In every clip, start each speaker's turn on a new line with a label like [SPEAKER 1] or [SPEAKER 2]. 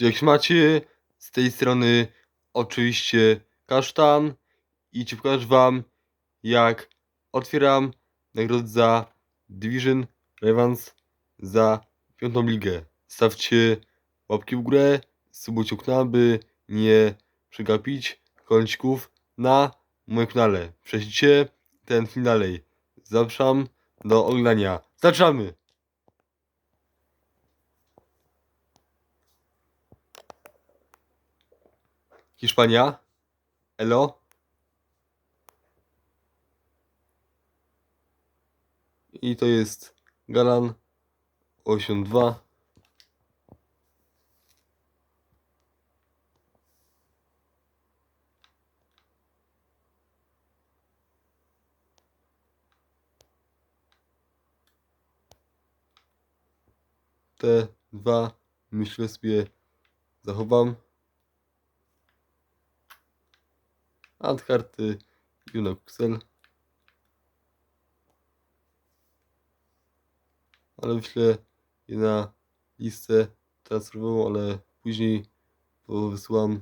[SPEAKER 1] jak macie z tej strony oczywiście kasztan i ci pokażę wam jak otwieram nagrodę za Division Rivals za piątą ligę. Stawcie łapki w górę, subujcie kanał, by nie przegapić kącików na moim kanale. Prześlijcie ten film dalej. Zapraszam do oglądania. Zaczynamy! Hiszpania. Elo. I to jest Galan 82. Te dwa myślę sobie zachowam. A od karty Unoxel. Ale wyślę je na listę transferową, ale później wysyłam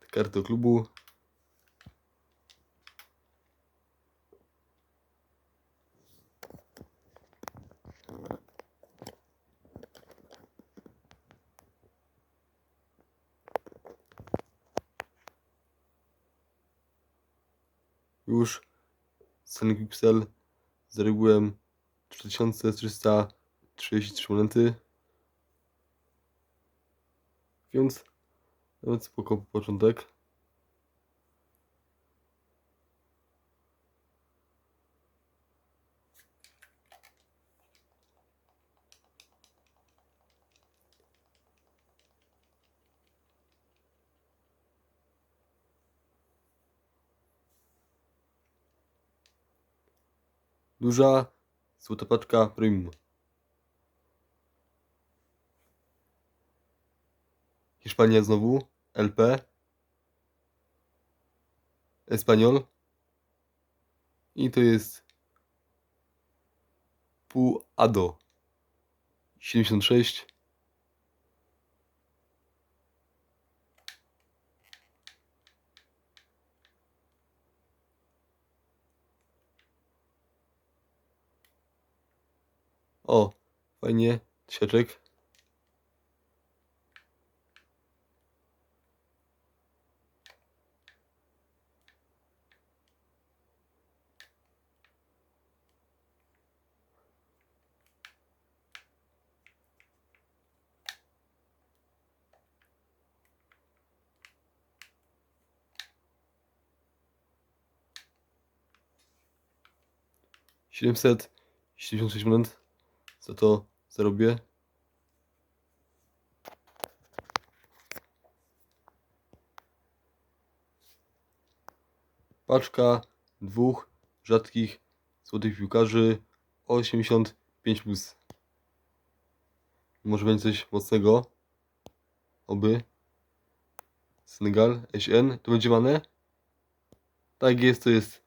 [SPEAKER 1] te karty do klubu. Już Sonic Pixel zarobiłem 4333 monety. Więc nawet spoko początek. Duża złota paczka premium. Hiszpania znowu. LP. Espanyol. I to jest pół ADO. 76. O, fajnie. Sieczek. Siedemset siedemdziesiąt sześć. Co to zarobię? Paczka dwóch rzadkich złotych piłkarzy 85 plus. Może będzie coś mocnego. Oby. Senegal, SN. To będzie Mane? Tak jest, to jest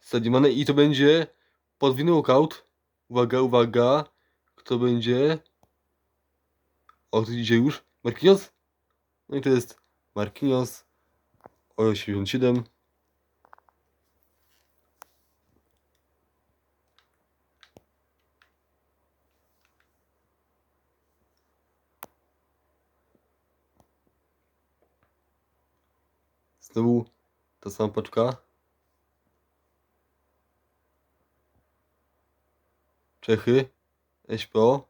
[SPEAKER 1] Sadio Mane i to będzie podwójny walkout. Uwaga, uwaga. Kto będzie? O, to idzie już. Marquinhos? No i to jest Marquinhos. 87. Znowu ta sama paczka. Czechy. SPO.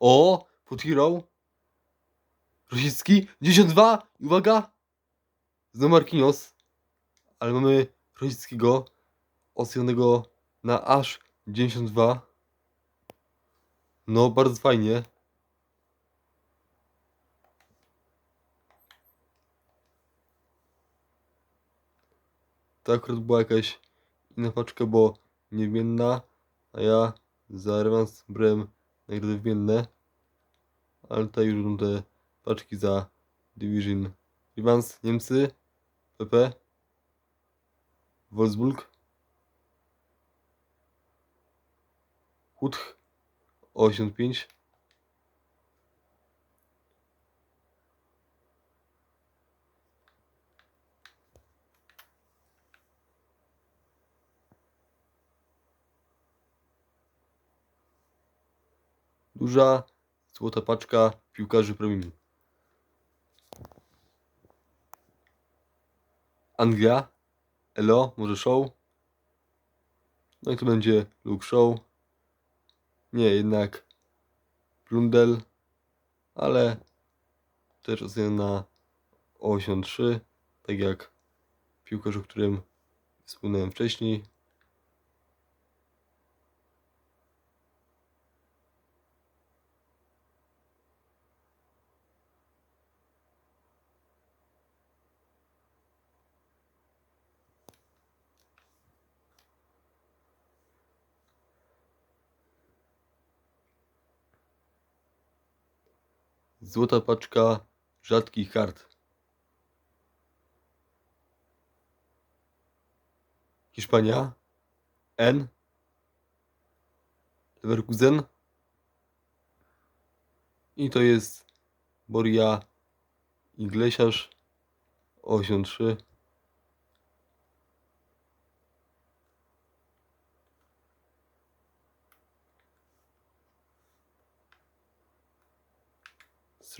[SPEAKER 1] O! Food Hero. Rosicki. 92. I Uwaga. Znowu Marquinhos. Ale mamy Rosickiego. Ostrojonego na aż 92. No, bardzo fajnie. To akurat była jakaś inna paczka, bo niewienna, a ja za rewans brałem nagrody wymienne. Ale tutaj już będą te paczki za Division Revans Niemcy, PP, Wolfsburg, Hutch 85, Duża, złota paczka piłkarzy premium. Anglia. Elo, może show? No i tu będzie Luke Show. Nie, jednak Blundell, ale też oceniam na 83, tak jak piłkarz, o którym wspomniałem wcześniej. Złota paczka rzadkich kart. Hiszpania. N. Leverkusen. I to jest Boria Iglesias 83.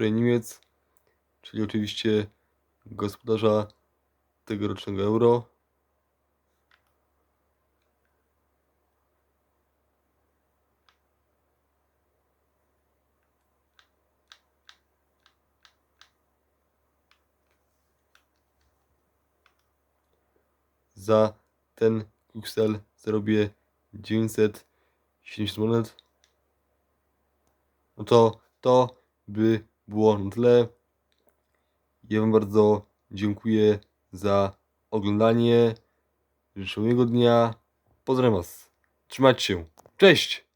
[SPEAKER 1] Strój Niemiec, czyli oczywiście gospodarza tegorocznego Euro. Za ten kuksel zarobię 970 monet. No to to by było na tyle. Ja Wam bardzo dziękuję za oglądanie. Życzę miłego dnia. Pozdrawiam Was. Trzymajcie się. Cześć!